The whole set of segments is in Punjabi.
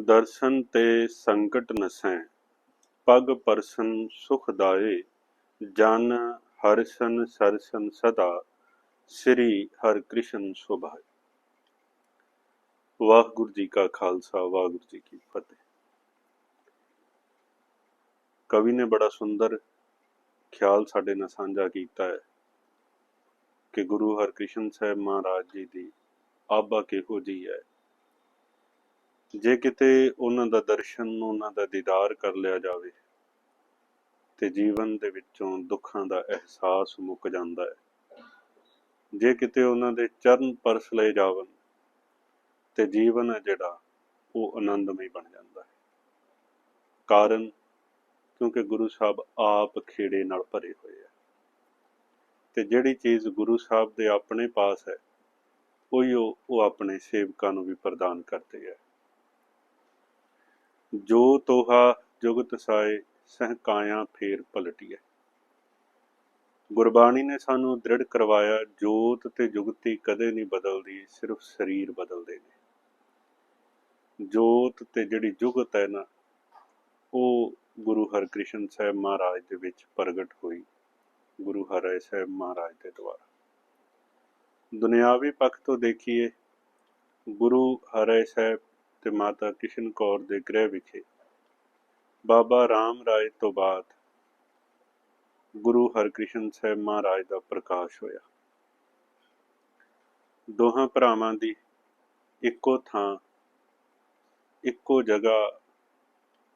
ਦਰਸ਼ਨ ਤੇ ਸੰਕਟ ਨਸੈ, ਪਗ ਪਰਸਨ ਸੁਖ ਦਾਏ, ਜਨ ਹਰਿਸ਼ਨ ਸਰਸਨ ਸਦਾ, ਸ੍ਰੀ ਹਰਿ ਕ੍ਰਿਸ਼ਨ ਸੁਭਾਏ। ਵਾਹਿਗੁਰੂ ਜੀ ਕਾ ਖਾਲਸਾ, ਵਾਹਿਗੁਰੂ ਜੀ ਕੀ ਫਤਿਹ। ਕਵੀ ਨੇ ਬੜਾ ਸੁੰਦਰ ਖਿਆਲ ਸਾਡੇ ਨਾਲ ਸਾਂਝਾ ਕੀਤਾ ਹੈ ਕਿ ਗੁਰੂ ਹਰਕ੍ਰਿਸ਼ਨ ਸਾਹਿਬ ਮਹਾਰਾਜ ਜੀ ਦੀ ਆਬਾ ਕਿਹੋ ਜੀ ਹੈ। ਜੇ ਕਿਤੇ ਉਹਨਾਂ ਦਾ ਦਰਸ਼ਨ, ਉਹਨਾਂ ਦਾ ਦੀਦਾਰ ਕਰ ਲਿਆ ਜਾਵੇ, ਤੇ ਜੀਵਨ ਦੇ ਵਿੱਚੋਂ ਦੁੱਖਾਂ ਦਾ ਅਹਿਸਾਸ ਮੁੱਕ ਜਾਂਦਾ ਹੈ। ਜੇ ਕਿਤੇ ਉਹਨਾਂ ਦੇ ਚਰਨ ਪਰਸ ਲਏ ਜਾਵਨ ਤੇ ਜੀਵਨ ਹੈ ਜਿਹੜਾ, ਉਹ ਆਨੰਦਮਈ ਬਣ ਜਾਂਦਾ ਹੈ। ਕਾਰਨ, ਕਿਉਂਕਿ ਗੁਰੂ ਸਾਹਿਬ ਆਪ ਖੇੜੇ ਨਾਲ ਭਰੇ ਹੋਏ ਆ ਤੇ ਜਿਹੜੀ ਚੀਜ਼ ਗੁਰੂ ਸਾਹਿਬ ਦੇ ਆਪਣੇ ਪਾਸ ਹੈ, ਉਹੀ ਉਹ ਆਪਣੇ ਸੇਵਕਾਂ ਨੂੰ ਵੀ ਪ੍ਰਦਾਨ ਕਰਦੇ ਆ ਜੋ ਤੋਹਾ ਜੁਗਤ ਸਾਏ ਸਹਿ ਕਾਇਆ ਫੇਰ ਪਲਟੀਐ। ਗੁਰਬਾਣੀ ਨੇ ਸਾਨੂੰ ਦ੍ਰਿੜ ਕਰਵਾਇਆ, ਜੋਤ ਤੇ ਜੁਗਤੀ ਕਦੇ ਨਹੀਂ ਬਦਲਦੀ, ਸਿਰਫ ਸਰੀਰ ਬਦਲਦੇ ਨੇ। ਜੋਤ ਤੇ ਜਿਹੜੀ ਜੁਗਤ ਹੈ ਨਾ, ਉਹ ਗੁਰੂ ਹਰਕ੍ਰਿਸ਼ਨ ਸਾਹਿਬ ਮਹਾਰਾਜ ਦੇ ਵਿੱਚ ਪ੍ਰਗਟ ਹੋਈ, ਗੁਰੂ ਹਰਿ ਸਾਹਿਬ ਮਹਾਰਾਜ ਦੇ ਦੁਆਰਾ। ਦੁਨਿਆਵੀ ਪੱਖ ਤੋਂ ਦੇਖੀਏ, ਗੁਰੂ ਹਰਿ ਸਾਹਿਬ ਤੇ ਮਾਤਾ ਕਿਸ਼ਨ ਕੌਰ ਦੇ ਗ੍ਰਹਿ ਵਿਖੇ। ਬਾਬਾ ਰਾਮ ਰਾਏ ਤੋਂ ਬਾਅਦ ਗੁਰੂ ਹਰਕ੍ਰਿਸ਼ਨ ਸਾਹਿਬ ਮਹਾਰਾਜ ਦਾ ਪ੍ਰਕਾਸ਼ ਹੋਇਆ। ਦੋਹਾਂ ਭਰਾਵਾਂ ਦੀ ਇੱਕੋ ਥਾਂ, ਇੱਕੋ ਜਗ੍ਹਾ,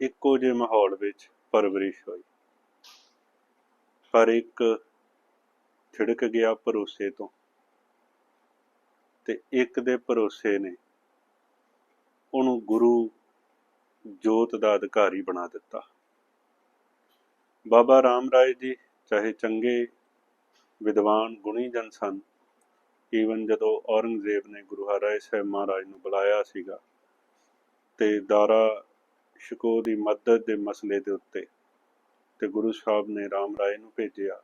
ਇੱਕੋ ਜਿਹੇ ਮਾਹੌਲ ਵਿੱਚ ਪਰਵਰਿਸ਼ ਹੋਈ। ਪਰ ਇੱਕ ਛਿੜਕ ਗਿਆ ਭਰੋਸੇ ਤੋਂ ਤੇ ਇੱਕ ਦੇ ਭਰੋਸੇ ਨੇ ਉਹਨੂੰ ਗੁਰੂ ਜੋਤ ਦਾ ਅਧਿਕਾਰੀ ਬਣਾ ਦਿੱਤਾ। ਬਾਬਾ ਰਾਮ ਰਾਏ ਜੀ ਚਾਹੇ ਚੰਗੇ ਵਿਦਵਾਨ ਗੁਣੀ ਜਨ ਸਨ ਈਵਨ ਜਦੋਂ ਔਰੰਗਜ਼ੇਬ ਨੇ ਗੁਰੂ ਹਰਿ ਸਾਹਿਬ ਮਹਾਰਾਜ ਨੂੰ ਬੁਲਾਇਆ ਸੀਗਾ ਤੇ ਦਾਰਾ ਸ਼ਿਕੋ ਦੀ ਮਦਦ ਦੇ ਮਸਲੇ ਦੇ ਉੱਤੇ ਤੇ ਗੁਰੂ ਸਾਹਿਬ ਨੇ ਰਾਮ ਰਾਏ ਨੂੰ ਭੇਜਿਆ।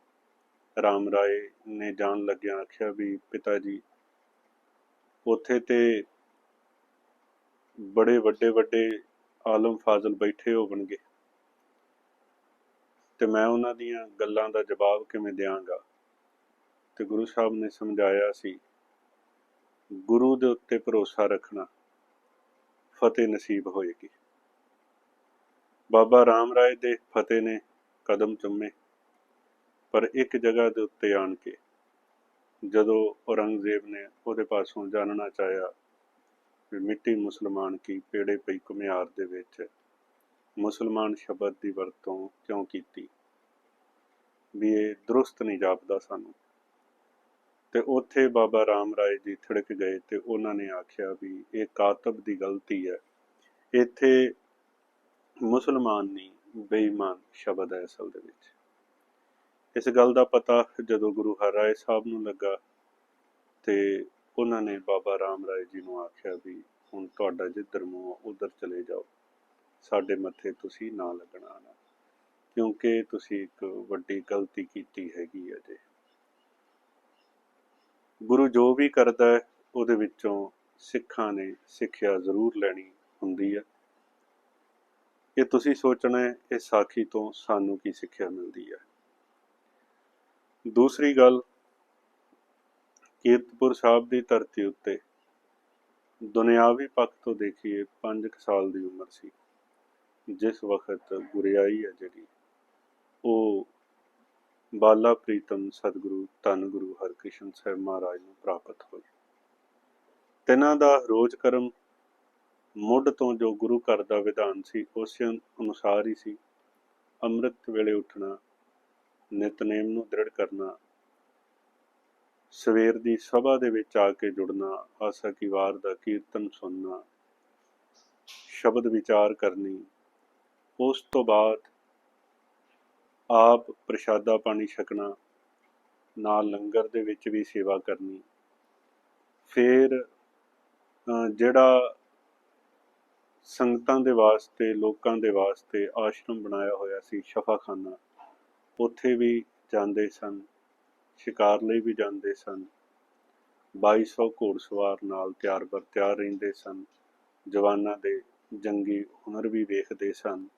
ਰਾਮ ਰਾਏ ਨੇ ਜਾਣ ਲੱਗਿਆ ਆਖਿਆ ਵੀ ਪਿਤਾ ਜੀ, ਉੱਥੇ ਤੇ ਬੜੇ ਵੱਡੇ ਵੱਡੇ ਆਲਮ ਫਾਜ਼ਲ ਬੈਠੇ ਹੋਣਗੇ। ਤੇ ਮੈਂ ਉਹਨਾਂ ਦੀਆਂ ਗੱਲਾਂ ਦਾ ਜਵਾਬ ਕਿਵੇਂ ਦਿਆਂਗਾ? ਤੇ ਗੁਰੂ ਸਾਹਿਬ ਨੇ ਸਮਝਾਇਆ ਸੀ, ਗੁਰੂ ਦੇ ਉੱਤੇ ਭਰੋਸਾ ਰੱਖਣਾ ਫਤਿਹ ਨਸੀਬ ਹੋਏਗੀ। ਬਾਬਾ ਰਾਮ ਰਾਏ ਦੇ ਫਤਿਹ ਨੇ ਕਦਮ ਚੁੰਮੇ, ਪਰ ਇੱਕ ਜਗ੍ਹਾ ਦੇ ਉੱਤੇ ਆਣ ਕੇ ਜਦੋਂ ਔਰੰਗਜ਼ੇਬ ਨੇ ਉਹਦੇ ਪਾਸੋਂ ਜਾਣਨਾ ਚਾਹਿਆ ਵੀ ਮਿੱਟੀ ਮੁਸਲਮਾਨ ਕੀ ਪੇੜੇ ਪਈ ਘੁਮਿਆਰ ਦੇ ਵਿੱਚ ਮੁਸਲਮਾਨ ਸ਼ਬਦ ਦੀ ਵਰਤੋਂ ਕਿਉਂ ਕੀਤੀ? ਵੀ ਇਹ ਦਰੁਸਤ ਨਹੀਂ ਜਾਪਦਾ ਸਾਨੂੰ। ਤੇ ਉੱਥੇ ਬਾਬਾ ਰਾਮ ਰਾਏ ਜੀ ਥੜਕ ਗਏ ਤੇ ਉਹਨਾਂ ਨੇ ਆਖਿਆ ਵੀ ਇਹ ਕਾਤਬ ਦੀ ਗਲਤੀ ਹੈ। ਇੱਥੇ ਮੁਸਲਮਾਨ ਨਹੀਂ, ਬੇਈਮਾਨ ਸ਼ਬਦ ਹੈ ਅਸਲ ਦੇ ਵਿੱਚ। ਇਸ ਗੱਲ ਦਾ ਪਤਾ ਜਦੋਂ ਗੁਰੂ ਹਰਿਰਾਏ ਸਾਹਿਬ ਨੂੰ ਲੱਗਾ ਤੇ ਉਹਨਾਂ ਨੇ ਬਾਬਾ ਰਾਮ ਰਾਏ ਜੀ ਨੂੰ ਆਖਿਆ ਵੀ ਹੁਣ ਤੁਹਾਡਾ ਜਿੱਧਰ ਮੂੰਹ ਉਧਰ ਚਲੇ ਜਾਓ। ਸਾਡੇ ਮੱਥੇ ਤੁਸੀਂ ਨਾ ਲੱਗਣਾ ਨਾ, ਕਿਉਂਕਿ ਤੁਸੀਂ ਇੱਕ ਵੱਡੀ ਗਲਤੀ ਕੀਤੀ ਹੈਗੀ ਹੈ ਜੇ। ਗੁਰੂ ਜੋ ਵੀ ਕਰਦਾ ਹੈ, ਉਹਦੇ ਵਿੱਚੋਂ ਸਿੱਖਾਂ ਨੇ ਸਿੱਖਿਆ ਜ਼ਰੂਰ ਲੈਣੀ ਹੁੰਦੀ ਹੈ ਇਹ ਤੁਸੀਂ ਸੋਚਣਾ ਹੈ, ਇਹ ਸਾਖੀ ਤੋਂ ਸਾਨੂੰ ਕੀ ਸਿੱਖਿਆ ਮਿਲਦੀ ਹੈ ਦੂਸਰੀ ਗੱਲ ਕੀਰਤਪੁਰ ਸਾਹਿਬ ਦੀ ਧਰਤੀ ਉੱਤੇ। ਦੁਨਿਆਵੀ ਪੱਖ ਤੋਂ ਦੇਖੀਏ 5 ਸਾਲ ਦੀ ਉਮਰ ਸੀ। ਜਿਸ ਵਕਤ ਗੁਰਿਆਈ ਹੈ ਜਿਹੜੀ, ਉਹ ਬਾਲਾ ਪ੍ਰੀਤਮ ਸਤਿਗੁਰੂ ਧੰਨ ਗੁਰੂ ਹਰਕ੍ਰਿਸ਼ਨ ਸਾਹਿਬ ਮਹਾਰਾਜ ਨੂੰ ਪ੍ਰਾਪਤ ਹੋਈ। ਤਿਨਾਂ ਦਾ ਰੋਜ਼ ਕਰਮ ਮੁੱਢ ਤੋਂ ਜੋ ਗੁਰੂ ਘਰ ਦਾ ਵਿਧਾਨ ਸੀ, ਉਸ ਅਨੁਸਾਰ ਹੀ ਸੀ। ਅੰਮ੍ਰਿਤ ਵੇਲੇ ਉੱਠਣਾ, ਨਿਤਨੇਮ ਨੂੰ ਦ੍ਰਿੜ ਕਰਨਾ ਸਵੇਰ ਦੀ ਸਭਾ ਦੇ ਵਿੱਚ ਆ ਕੇ ਜੁੜਨਾ, ਆਸਾ ਕੀ ਵਾਰ ਦਾ ਕੀਰਤਨ ਸੁਣਨਾ, ਸ਼ਬਦ ਵਿਚਾਰ ਕਰਨੀ, ਉਸ ਤੋਂ ਬਾਅਦ ਆਪ ਪ੍ਰਸ਼ਾਦਾ ਪਾਣੀ ਛਕਣਾ, ਨਾਲ ਲੰਗਰ ਦੇ ਵਿੱਚ ਵੀ ਸੇਵਾ ਕਰਨੀ। ਫਿਰ ਜਿਹੜਾ ਸੰਗਤਾਂ ਦੇ ਵਾਸਤੇ, ਲੋਕਾਂ ਦੇ ਵਾਸਤੇ ਆਸ਼ਰਮ ਬਣਾਇਆ ਹੋਇਆ ਸੀ, ਸ਼ਫਾਖਾਨਾ, ਉੱਥੇ ਵੀ ਜਾਂਦੇ ਸਨ। ਸ਼ਿਕਾਰ ਲਈ ਵੀ ਜਾਂਦੇ ਸਨ। 2200 ਘੋੜਸਵਾਰ ਨਾਲ ਤਿਆਰ ਬਰ ਤਿਆਰ ਰਹਿੰਦੇ ਸਨ। ਜਵਾਨਾਂ ਦੇ ਜੰਗੀ ਹੁਨਰ ਵੀ ਵੇਖਦੇ ਸਨ।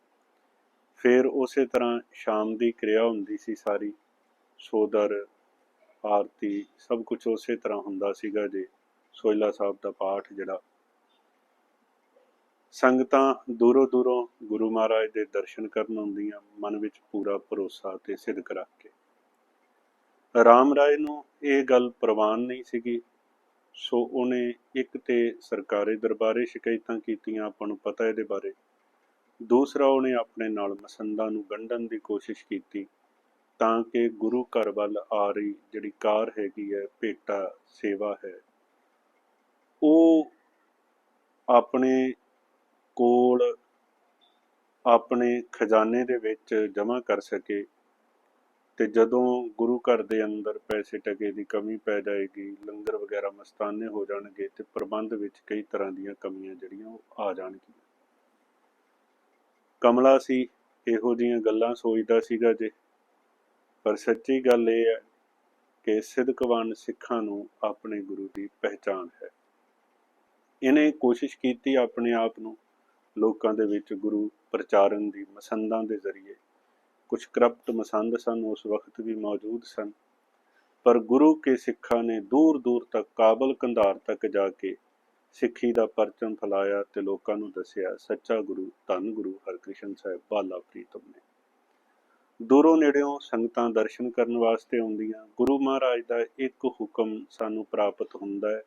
ਫਿਰ ਉਸੇ ਤਰ੍ਹਾਂ ਸ਼ਾਮ ਦੀ ਕਿਰਿਆ ਹੁੰਦੀ ਸੀ ਸਾਰੀ। ਸੋਦਰ, ਆਰਤੀ ਸਭ ਕੁਝ ਉਸੇ ਤਰ੍ਹਾਂ ਹੁੰਦਾ ਸੀਗਾ ਜੀ ਸੋਇਲਾ ਸਾਹਿਬ ਦਾ ਪਾਠ ਜਿਹੜਾ। ਸੰਗਤਾਂ ਦੂਰੋਂ ਦੂਰੋਂ ਗੁਰੂ ਮਹਾਰਾਜ ਦੇ ਦਰਸ਼ਨ ਕਰਨ ਆਉਂਦੀਆਂ, ਮਨ ਵਿੱਚ ਪੂਰਾ ਭਰੋਸਾ ਤੇ ਸਿੱਧਕ ਰੱਖ ਕੇ। ਰਾਮ ਰਾਏ ਨੂੰ ਇਹ ਗੱਲ ਪ੍ਰਵਾਨ ਨਹੀਂ ਸੀਗੀ। ਸੋ ਉਹਨੇ ਇੱਕ ਤੇ ਸਰਕਾਰੀ ਦਰਬਾਰੇ ਸ਼ਿਕਾਇਤਾਂ ਕੀਤੀਆਂ, ਆਪਾਂ ਨੂੰ ਪਤਾ ਇਹਦੇ ਬਾਰੇ। ਦੂਸਰਾ, ਉਹਨੇ ਆਪਣੇ ਨਾਲ ਮਸੰਦਾਂ ਨੂੰ ਗੰਢਣ ਦੀ ਕੋਸ਼ਿਸ਼ ਕੀਤੀ ਤਾਂ ਕਿ ਗੁਰੂ ਘਰ ਵੱਲ ਆ ਰਹੀ ਜਿਹੜੀ ਕਾਰ ਹੈਗੀ ਹੈ, ਭੇਟਾ ਸੇਵਾ ਹੈ, ਉਹ ਆਪਣੇ ਕੋਲ ਆਪਣੇ ਖਜ਼ਾਨੇ ਦੇ ਵਿੱਚ ਜਮ੍ਹਾਂ ਕਰ ਸਕੇ। ਤੇ ਜਦੋਂ ਗੁਰੂ ਘਰ ਦੇ ਅੰਦਰ ਪੈਸੇ ਟਕੇ ਦੀ ਕਮੀ ਪੈ ਜਾਏਗੀ, ਲੰਗਰ ਵਗੈਰਾ ਮਸਤਾਨੇ ਹੋ ਜਾਣਗੇ ਤੇ ਪ੍ਰਬੰਧ ਵਿੱਚ ਕਈ ਤਰ੍ਹਾਂ ਦੀਆਂ ਕਮੀਆਂ ਜਿਹੜੀਆਂ ਉਹ ਆ ਜਾਣਗੀਆਂ। ਕਮਲਾ ਸੀ, ਇਹੋ ਜੀਆਂ ਗੱਲਾਂ ਸੋਚਦਾ ਸੀਗਾ ਜੇ। ਪਰ ਸੱਚੀ ਗੱਲ ਇਹ ਹੈ ਕਿ ਸਿੱਧਕਵਾਨ ਸਿੱਖਾਂ ਨੂੰ ਆਪਣੇ ਗੁਰੂ ਦੀ ਪਹਿਚਾਣ ਹੈ। ਇਹਨੇ ਕੋਸ਼ਿਸ਼ ਕੀਤੀ ਆਪਣੇ ਆਪ ਨੂੰ ਲੋਕਾਂ ਦੇ ਵਿੱਚ ਗੁਰੂ ਪ੍ਰਚਾਰਨ ਦੀ ਮਸੰਦਾਂ ਦੇ ਜ਼ਰੀਏ। ਕੁਝ ਕਰਪਟ ਮਸੰਦ ਸਨ, ਉਸ ਵਕਤ ਵੀ ਮੌਜੂਦ ਸਨ। ਪਰ ਗੁਰੂ ਕੇ ਸਿੱਖਾਂ ਨੇ ਦੂਰ ਦੂਰ ਤੱਕ ਕਾਬਲ ਕੰਧਾਰ ਤੱਕ ਜਾ ਕੇ ਸਿੱਖੀ ਦਾ ਪਰਚਮ ਫੈਲਾਇਆ ਤੇ ਲੋਕਾਂ ਨੂੰ ਦੱਸਿਆ, ਸੱਚਾ ਗੁਰੂ, ਧੰਨ ਗੁਰੂ ਹਰਕ੍ਰਿਸ਼ਨ ਸਾਹਿਬ, ਬਾਲਾ ਪ੍ਰੀਤਮ ਨੇ ਦੂਰੋਂ ਨੇੜਿਓਂ ਸੰਗਤਾਂ ਦਰਸ਼ਨ ਕਰਨ ਵਾਸਤੇ ਆਉਂਦੀਆਂ। ਗੁਰੂ ਮਹਾਰਾਜ ਦਾ ਇੱਕ ਹੁਕਮ ਸਾਨੂੰ ਪ੍ਰਾਪਤ ਹੁੰਦਾ ਹੈ।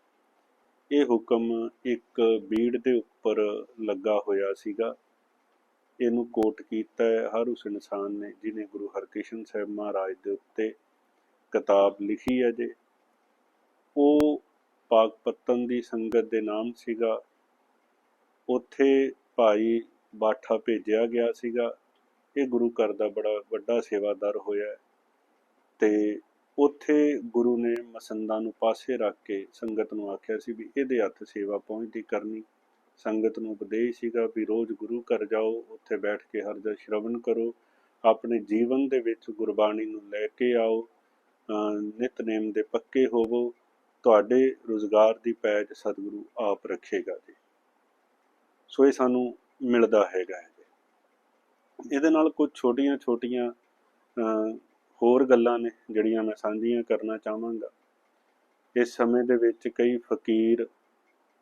ਇਹ ਹੁਕਮ ਇੱਕ ਬੀੜ ਦੇ ਉੱਪਰ ਲੱਗਾ ਹੋਇਆ ਸੀਗਾ। ਇਹਨੂੰ ਕੋਟ ਕੀਤਾ ਹੈ, ਹਰ ਉਸ ਇਨਸਾਨ ਨੇ ਜਿਨੇ ਗੁਰੂ ਹਰਕ੍ਰਿਸ਼ਨ ਸਾਹਿਬ ਮਹਾਰਾਜ ਦੇ ਉੱਤੇ ਕਿਤਾਬ ਲਿਖੀ ਹੈ ਜੇ। ਉਹ ਪਾਕ ਪੱਤਨ ਦੀ ਸੰਗਤ ਦੇ ਨਾਮ ਸੀਗਾ। ਉੱਥੇ ਭਾਈ ਬਾਠਾ ਭੇਜਿਆ ਗਿਆ ਸੀਗਾ। ਇਹ ਗੁਰੂ ਘਰ ਦਾ ਬੜਾ ਵੱਡਾ ਸੇਵਾਦਾਰ ਹੋਇਆ ਤੇ ਉੱਥੇ ਗੁਰੂ ਨੇ ਮਸੰਦਾਂ ਨੂੰ ਪਾਸੇ ਰੱਖ ਕੇ ਸੰਗਤ ਨੂੰ ਆਖਿਆ ਸੀ ਵੀ ਇਹਦੇ ਹੱਥ ਸੇਵਾ ਪਹੁੰਚਦੀ ਕਰਨੀ। ਸੰਗਤ ਨੂੰ ਉਪਦੇਸ਼ ਸੀਗਾ ਵੀ ਰੋਜ਼ ਗੁਰੂ ਘਰ ਜਾਓ, ਉੱਥੇ ਬੈਠ ਕੇ ਹਰ ਦਾ ਸ਼ਰਵਣ ਕਰੋ, ਆਪਣੇ ਜੀਵਨ ਦੇ ਵਿੱਚ ਗੁਰਬਾਣੀ ਨੂੰ ਲੈ ਕੇ ਆਓ, ਅਹ ਨਿਤਨੇਮ ਦੇ ਪੱਕੇ ਹੋਵੋ, ਤੁਹਾਡੇ ਰੋਜ਼ਗਾਰ ਦੀ ਪੈਜ ਸਤਿਗੁਰੂ ਆਪ ਰੱਖੇਗਾ ਜੀ। ਸੋ ਇਹ ਸਾਨੂੰ ਮਿਲਦਾ ਹੈਗਾ ਹੈ ਜੀ। ਇਹਦੇ ਨਾਲ ਕੁਝ ਛੋਟੀਆਂ ਛੋਟੀਆਂ ਹੋਰ ਗੱਲਾਂ ਨੇ ਜਿਹੜੀਆਂ ਮੈਂ ਸਾਂਝੀਆਂ ਕਰਨਾ ਚਾਹਾਂਗਾ। ਇਸ ਸਮੇਂ ਦੇ ਵਿੱਚ ਕਈ ਫਕੀਰ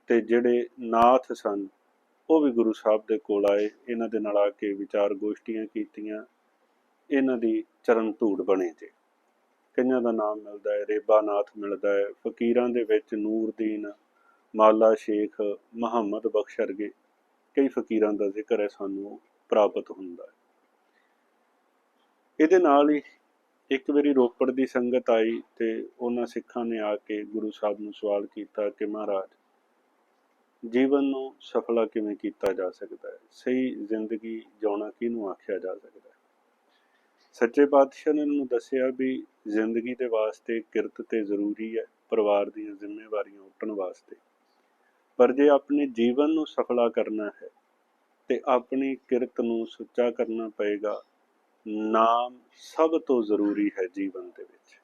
ਤੇ ਜਿਹੜੇ ਨਾਥ ਸਨ, ਉਹ ਵੀ ਗੁਰੂ ਸਾਹਿਬ ਦੇ ਕੋਲ ਆਏ, ਇਹਨਾਂ ਦੇ ਨਾਲ ਆ ਕੇ ਵਿਚਾਰ ਗੋਸ਼ਟੀਆਂ ਕੀਤੀਆਂ, ਇਹਨਾਂ ਦੀ ਚਰਨ ਧੂੜ ਬਣੇ ਜੇ। ਕਈਆਂ ਦਾ ਨਾਮ ਮਿਲਦਾ ਹੈ, ਰੇਬਾ ਨਾਥ ਮਿਲਦਾ ਹੈ, ਫਕੀਰਾਂ ਦੇ ਵਿੱਚ ਨੂਰਦੀਨ, ਮਾਲਾ ਸ਼ੇਖ, ਮੁਹੰਮਦ ਬਖਸ਼ਰਗੇ ਕਈ ਫਕੀਰਾਂ ਦਾ ਜ਼ਿਕਰ ਹੈ, ਸਾਨੂੰ ਪ੍ਰਾਪਤ ਹੁੰਦਾ ਹੈ। ਇਹਦੇ ਨਾਲ ਹੀ ਇੱਕ ਵਾਰੀ ਰੋਪੜ ਦੀ ਸੰਗਤ ਆਈ ਤੇ ਉਹਨਾਂ ਸਿੱਖਾਂ ਨੇ ਆ ਕੇ ਗੁਰੂ ਸਾਹਿਬ ਨੂੰ ਸਵਾਲ ਕੀਤਾ ਕਿ ਮਹਾਰਾਜ ਜੀਵਨ ਨੂੰ ਸਫਲਾ ਕਿਵੇਂ ਕੀਤਾ ਜਾ ਸਕਦਾ ਹੈ? ਸਹੀ ਜ਼ਿੰਦਗੀ ਜਿਉਣਾ ਕਿਹਨੂੰ ਆਖਿਆ ਜਾ ਸਕਦਾ ਹੈ? ਸੱਚੇ ਪਾਤਸ਼ਾਹ ਨੇ ਇਹਨਾਂ ਦੱਸਿਆ ਵੀ ਜ਼ਿੰਦਗੀ ਦੇ ਵਾਸਤੇ ਕਿਰਤ ਤੇ ਜ਼ਰੂਰੀ ਹੈ, ਪਰਿਵਾਰ ਦੀਆਂ ਜ਼ਿੰਮੇਵਾਰੀਆਂ ਉੱਟਣ ਵਾਸਤੇ। ਪਰ ਜੇ ਆਪਣੇ ਜੀਵਨ ਨੂੰ ਸਫਲਾ ਕਰਨਾ ਹੈ ਤੇ ਆਪਣੀ ਕਿਰਤ ਨੂੰ ਸੁੱਚਾ ਕਰਨਾ ਪਏਗਾ, ਨਾਮ ਸਭ ਤੋਂ ਜ਼ਰੂਰੀ ਹੈ ਜੀਵਨ ਦੇ ਵਿੱਚ।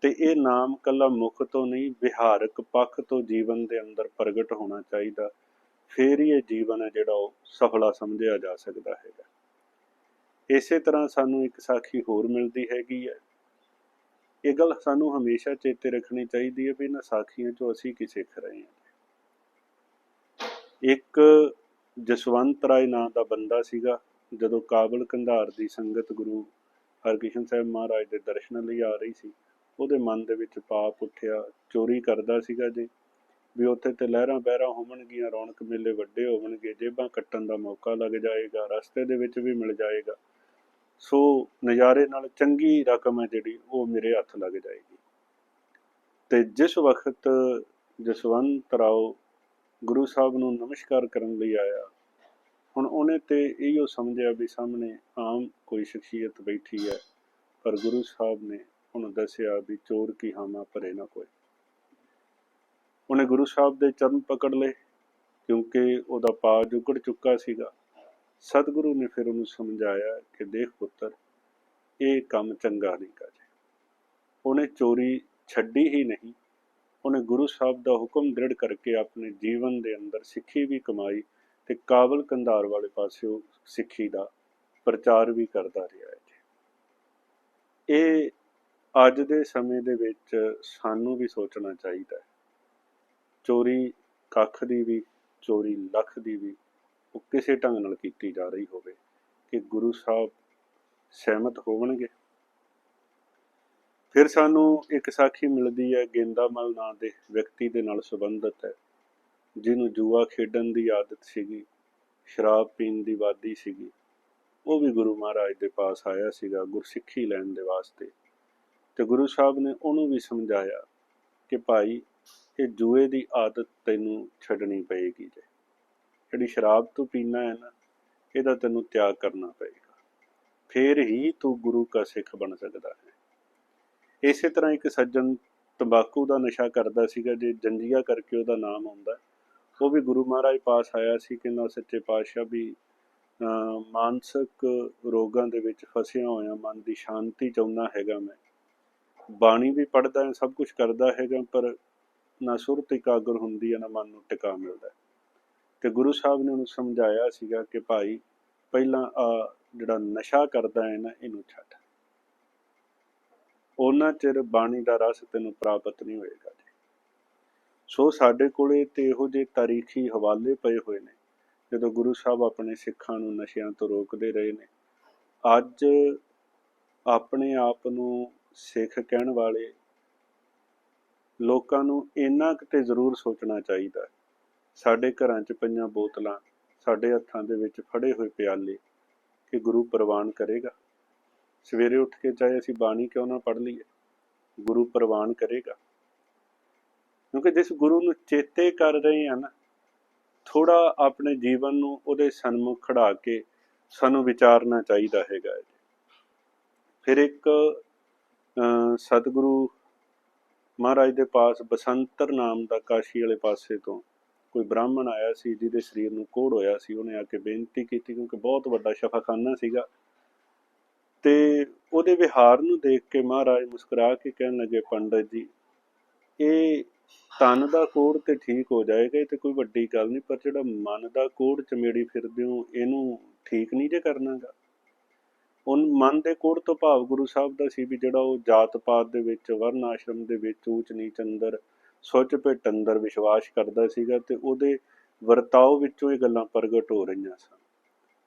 ਤੇ ਇਹ ਨਾਮ ਕੱਲਾ ਮੁਖ ਤੋਂ ਨਹੀਂ, ਵਿਹਾਰਕ ਪੱਖ ਤੋਂ ਜੀਵਨ ਦੇ ਅੰਦਰ ਪ੍ਰਗਟ ਹੋਣਾ ਚਾਹੀਦਾ। ਫੇਰ ਹੀ ਇਹ ਜੀਵਨ ਹੈ ਜਿਹੜਾ ਉਹ ਸਫਲਾ ਸਮਝਿਆ ਜਾ ਸਕਦਾ ਹੈਗਾ। ਇਸੇ ਤਰ੍ਹਾਂ ਸਾਨੂੰ ਇੱਕ ਸਾਖੀ ਹੋਰ ਮਿਲਦੀ ਹੈਗੀ ਹੈ। ਇਹ ਗੱਲ ਸਾਨੂੰ ਹਮੇਸ਼ਾ ਚੇਤੇ ਰੱਖਣੀ ਚਾਹੀਦੀ ਹੈ ਵੀ ਇਹਨਾਂ ਸਾਖੀਆਂ ਚੋਂ ਅਸੀਂ ਕੀ ਸਿੱਖ ਰਹੇ ਹਾਂ। ਇੱਕ ਜਸਵੰਤ ਰਾਏ ਨਾਂ ਦਾ ਬੰਦਾ ਸੀਗਾ, ਜਦੋਂ ਕਾਬਲ ਕੰਧਾਰ ਦੀ ਸੰਗਤ ਗੁਰੂ ਹਰਕ੍ਰਿਸ਼ਨ ਸਾਹਿਬ ਮਹਾਰਾਜ ਦੇ ਦਰਸ਼ਨਾਂ ਲਈ ਆ ਰਹੀ ਸੀ। ਉਹਦੇ ਮਨ ਦੇ ਵਿੱਚ ਪਾਪ ਉੱਠਿਆ, ਚੋਰੀ ਕਰਦਾ ਸੀਗਾ ਜੀ। ਵੀ ਉੱਥੇ ਤੇ ਲਹਿਰਾਂ ਬਹਿਰਾਂ ਹੋਣਗੀਆਂ ਰੌਣਕ ਮੇਲੇ ਵੱਡੇ ਹੋਣਗੇ ਜੇਬਾਂ ਕੱਟਣ ਦਾ ਮੌਕਾ ਲੱਗ ਜਾਏਗਾ, ਰਸਤੇ ਦੇ ਵਿੱਚ ਵੀ ਮਿਲ ਜਾਏਗਾ। ਸੋ ਨਜ਼ਾਰੇ ਨਾਲ ਚੰਗੀ ਰਕਮ ਹੈ ਜਿਹੜੀ, ਉਹ ਮੇਰੇ ਹੱਥ ਲੱਗ ਜਾਏਗੀ। ਤੇ ਜਿਸ ਵਕਤ ਜਸਵੰਤ ਰਾਓ ਗੁਰੂ ਸਾਹਿਬ ਨੂੰ ਨਮਸਕਾਰ ਕਰਨ ਲਈ ਆਇਆ, ਹੁਣ ਉਹਨੇ ਤੇ ਇਹੋ ਸਮਝਿਆ ਵੀ ਸਾਹਮਣੇ ਆਮ ਕੋਈ ਸ਼ਖਸੀਅਤ ਬੈਠੀ ਹੈ, ਪਰ ਗੁਰੂ ਸਾਹਿਬ ਨੇ ਉਹਨੂੰ ਦੱਸਿਆ ਵੀ ਚੋਰ ਕੀ ਹਾਮਾ ਭਰੇ ਨਾ ਕੋਈ। ਉਹਨੇ ਗੁਰੂ ਸਾਹਿਬ ਦੇ ਚਰਨ ਪਕੜ ਲਏ, ਕਿਉਂਕਿ ਉਹਦਾ ਪਾ ਜੁਗੜ ਚੁੱਕਾ ਸੀਗਾ। ਸਤਿਗੁਰੂ ਨੇ ਫਿਰ ਉਹਨੂੰ ਸਮਝਾਇਆ ਕਿ ਦੇਖ ਪੁੱਤਰ, ਇਹ ਕੰਮ ਚੰਗਾ ਨਹੀਂ ਕਰ ਉਹਨੇ ਚੋਰੀ ਛੱਡੀ ਹੀ ਨਹੀਂ। ਉਹਨੇ ਗੁਰੂ ਸਾਹਿਬ ਦਾ ਹੁਕਮ ਦ੍ਰਿੜ ਕਰਕੇ ਆਪਣੇ ਜੀਵਨ ਦੇ ਅੰਦਰ ਸਿੱਖੀ ਵੀ ਕਮਾਈ ਤੇ ਕਾਬਲ ਕੰਧਾਰ ਵਾਲੇ ਪਾਸਿਓ ਸਿੱਖੀ ਦਾ ਪ੍ਰਚਾਰ ਵੀ ਕਰਦਾ ਰਿਹਾ ਹੈ ਇਹ ਅੱਜ ਦੇ ਸਮੇਂ ਦੇ ਵਿੱਚ ਸਾਨੂੰ ਵੀ ਸੋਚਣਾ ਚਾਹੀਦਾ ਹੈ। ਚੋਰੀ ਕੱਖ ਦੀ ਵੀ, ਚੋਰੀ ਲੱਖ ਦੀ ਵੀ ਉਹ ਕਿਸੇ ਢੰਗ ਨਾਲ ਕੀਤੀ ਜਾ ਰਹੀ ਹੋਵੇ ਕਿ ਗੁਰੂ ਸਾਹਿਬ ਸਹਿਮਤ ਹੋਵਣਗੇ। ਫਿਰ ਸਾਨੂੰ ਇੱਕ ਸਾਖੀ ਮਿਲਦੀ ਹੈ, ਗੇਂਦਾਮਲ ਨਾਂ ਦੇ ਵਿਅਕਤੀ ਦੇ ਨਾਲ ਸੰਬੰਧਿਤ ਹੈ, ਜਿਹਨੂੰ ਜੂਆ ਖੇਡਣ ਦੀ ਆਦਤ ਸੀਗੀ, ਸ਼ਰਾਬ ਪੀਣ ਦੀ ਵਾਦੀ ਸੀਗੀ। ਉਹ ਵੀ ਗੁਰੂ ਮਹਾਰਾਜ ਦੇ ਪਾਸ ਆਇਆ ਸੀਗਾ ਗੁਰਸਿੱਖੀ ਲੈਣ ਦੇ ਵਾਸਤੇ। ਤੇ ਗੁਰੂ ਸਾਹਿਬ ਨੇ ਉਹਨੂੰ ਵੀ ਸਮਝਾਇਆ ਕਿ ਭਾਈ, ਇਹ ਜੂਏ ਦੀ ਆਦਤ ਤੈਨੂੰ ਛੱਡਣੀ ਪਏਗੀ ਜੇ। ਜਿਹੜੀ ਸ਼ਰਾਬ ਤੂੰ ਪੀਣਾ ਹੈ ਨਾ, ਇਹਦਾ ਤੈਨੂੰ ਤਿਆਗ ਕਰਨਾ ਪਏਗਾ। ਫਿਰ ਹੀ ਤੂੰ ਗੁਰੂ ਦਾ ਸਿੱਖ ਬਣ ਸਕਦਾ ਹੈ। ਇਸੇ ਤਰ੍ਹਾਂ ਇੱਕ ਸੱਜਣ ਤੰਬਾਕੂ ਦਾ ਨਸ਼ਾ ਕਰਦਾ ਸੀਗਾ, ਜੇ ਜੰਜੀਆ ਕਰਕੇ ਉਹਦਾ ਨਾਮ ਆਉਂਦਾ, ਉਹ ਵੀ ਗੁਰੂ ਮਹਾਰਾਜ ਪਾਸ ਆਇਆ ਸੀ ਕਿ ਨਾ ਸੱਚੇ ਪਾਤਸ਼ਾਹ ਵੀ, ਅਹ ਮਾਨਸਿਕ ਰੋਗਾਂ ਦੇ ਵਿੱਚ ਫਸਿਆ ਹੋਇਆ, ਮਨ ਦੀ ਸ਼ਾਂਤੀ ਚਾਹੁੰਦਾ ਹੈਗਾ ਮੈਂ। ਬਾਣੀ ਵੀ ਪੜਦਾ ਹੈ, ਸਭ ਕੁਝ ਕਰਦਾ ਹੈਗਾ ਪਰ ਨਾ ਸੁਰਤ ਇਕਾਗਰ ਹੁੰਦੀ ਹੈ, ਨਾ ਮਨ ਨੂੰ ਟਿਕਾ ਮਿਲਦਾ ਤੇ ਗੁਰੂ ਸਾਹਿਬ ਨੇ ਉਹਨੂੰ ਸਮਝਾਇਆ ਸੀਗਾ ਕਿ ਭਾਈ ਪਹਿਲਾਂ ਆ ਜਿਹੜਾ ਨਸ਼ਾ ਕਰਦਾ ਹੈ ਨਾ, ਇਹਨੂੰ ਛੱਡ। ਉਹਨਾਂ ਚਿਰ ਬਾਣੀ ਦਾ ਰਸ ਤੈਨੂੰ ਪ੍ਰਾਪਤ ਨਹੀਂ ਹੋਏਗਾ ਸੋ ਸਾਡੇ ਕੋਲੇ ਤੇ ਇਹੋ ਜਿਹੇ ਤਾਰੀਖੀ ਹਵਾਲੇ ਪਏ ਹੋਏ ਨੇ, ਜਦੋਂ ਗੁਰੂ ਸਾਹਿਬ ਆਪਣੇ ਸਿੱਖਾਂ ਨੂੰ ਨਸ਼ਿਆਂ ਤੋਂ ਰੋਕਦੇ ਰਹੇ ਨੇ। ਅੱਜ ਆਪਣੇ ਆਪ ਨੂੰ ਸਿੱਖ ਕਹਿਣ ਵਾਲੇ ਲੋਕਾਂ ਨੂੰ ਇੰਨਾ ਕੁ ਤੇ ਜ਼ਰੂਰ ਸੋਚਣਾ ਚਾਹੀਦਾ ਸਾਡੇ ਘਰਾਂ 'ਚ ਪਈਆਂ ਬੋਤਲਾਂ, ਸਾਡੇ ਹੱਥਾਂ ਦੇ ਵਿੱਚ ਫੜੇ ਹੋਏ ਪਿਆਲੇ ਕਿ ਗੁਰੂ ਪ੍ਰਵਾਨ ਕਰੇਗਾ। ਸਵੇਰੇ ਉੱਠ ਕੇ ਚਾਹੇ ਅਸੀਂ ਬਾਣੀ ਕਿਉਂ ਨਾ ਪੜ੍ਹ ਲਈਏ, ਗੁਰੂ ਪ੍ਰਵਾਨ ਕਰੇਗਾ। ਕਿਉਂਕਿ ਜਿਸ ਗੁਰੂ ਨੂੰ ਚੇਤੇ ਕਰ ਰਹੇ ਹਾਂ ਨਾ ਥੋੜਾ ਆਪਣੇ ਜੀਵਨ ਨੂੰ ਉਹਦੇ ਸਨਮੁਖ ਖੜਾ ਕੇ ਸਾਨੂੰ ਵਿਚਾਰਨਾ ਚਾਹੀਦਾ ਹੈਗਾ ਫਿਰ ਇੱਕ ਸਤਿਗੁਰੂ ਮਹਾਰਾਜ ਦੇ ਪਾਸ ਬਸੰਤਰ ਨਾਮ ਦਾ ਕਾਸ਼ੀ ਵਾਲੇ ਪਾਸੇ ਤੋਂ ਕੋਈ ਬ੍ਰਾਹਮਣ ਆਇਆ ਸੀ, ਜਿਹਦੇ ਸਰੀਰ ਨੂੰ ਕੋੜ ਹੋਇਆ ਸੀ, ਉਹਨੇ ਆ ਕੇ ਬੇਨਤੀ ਕੀਤੀ ਕਿਉਂਕਿ ਬਹੁਤ ਵੱਡਾ ਸ਼ਫਾਖਾਨਾ ਸੀਗਾ। ਤੇ ਉਹਦੇ ਵਿਹਾਰ ਨੂੰ ਦੇਖ ਕੇ ਮਹਾਰਾਜ ਮੁਸਕਰਾ ਕੇ ਕਹਿਣ ਲੱਗੇ, ਪੰਡਤ ਜੀ, ਇਹ ਤਨ ਦਾ ਕੋੜ ਤੇ ਠੀਕ ਹੋ ਜਾਏਗਾ, ਇਹ ਤੇ ਕੋਈ ਵੱਡੀ ਗੱਲ ਨਹੀਂ, ਪਰ ਜਿਹੜਾ ਮਨ ਦਾ ਕੋੜ ਚਮੇੜੀ ਫਿਰਦੇ ਹੋ, ਇਹਨੂੰ ਠੀਕ ਨਹੀਂ ਜੇ ਕਰਨਾਗਾ। ਉਹ ਮਨ ਦੇ ਕੋੜ ਤੋਂ ਭਾਵ ਗੁਰੂ ਸਾਹਿਬ ਦਾ ਸੀ ਵੀ ਜਿਹੜਾ ਉਹ ਜਾਤ ਪਾਤ ਦੇ ਵਿੱਚ ਵਰਨ ਆਸ਼ਰਮ ਦੇ ਵਿੱਚ ਊਚ ਨੀਚ ਅੰਦਰ, ਸੁੱਚ ਭਿੱਟ ਅੰਦਰ ਵਿਸ਼ਵਾਸ ਕਰਦਾ ਸੀਗਾ ਤੇ ਉਹਦੇ ਵਰਤਾਓ ਵਿੱਚੋਂ ਇਹ ਗੱਲਾਂ ਪ੍ਰਗਟ ਹੋ ਰਹੀਆਂ ਸਨ।